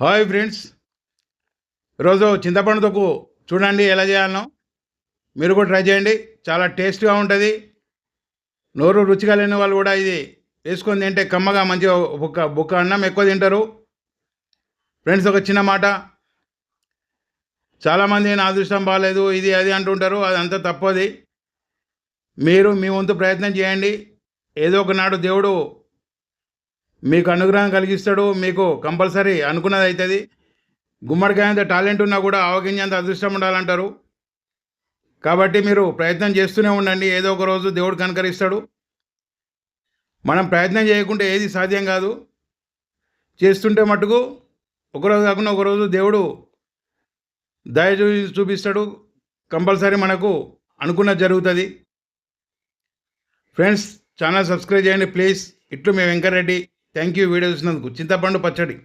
Hi friends. ఈరోజు తొక్కు చూడండి ఎలా చేయాలనో. మీరు కూడా ట్రై చేయండి. చాలా టేస్ట్గా ఉంటుంది. నోరు రుచిగా లేని వాళ్ళు కూడా ఇది వేసుకొని తింటే కమ్మగా మంచిగా బుక్క బుక్క అన్నం ఎక్కువ తింటారు. ఫ్రెండ్స్ ఒక చిన్న మాట. చాలామంది నా అదృష్టం బాగాలేదు ఇది అది అంటుంటారు. అది అంతా తప్పది. మీరు మీ వంతు ప్రయత్నం చేయండి. ఏదో ఒకనాడు దేవుడు మీకు అనుగ్రహం కలిగిస్తాడు మీకు కంపల్సరీ అనుకున్నది అవుతుంది గుమ్మడికాయ అంత టాలెంట్ ఉన్నా కూడా ఆవగింజంత అదృష్టం ఉండాలంటారు. కాబట్టి మీరు ప్రయత్నం చేస్తూనే ఉండండి ఏదో ఒక రోజు దేవుడు కనకరిస్తాడు. మనం ప్రయత్నం చేయకుంటే ఏది సాధ్యం కాదు. చేస్తుంటే మటుకు ఒకరోజు కాకుండా ఒకరోజు దేవుడు దయ చూ చూపిస్తాడు. కంపల్సరీ మనకు అనుకున్నది జరుగుతుంది. ఫ్రెండ్స్ ఛానల్ సబ్స్క్రైబ్ చేయండి ప్లీజ్. ఇట్లు మేము వెంకరెడ్డి. థ్యాంక్ యూ వీడియో చూసినందుకు. చింతపండు పచ్చడి.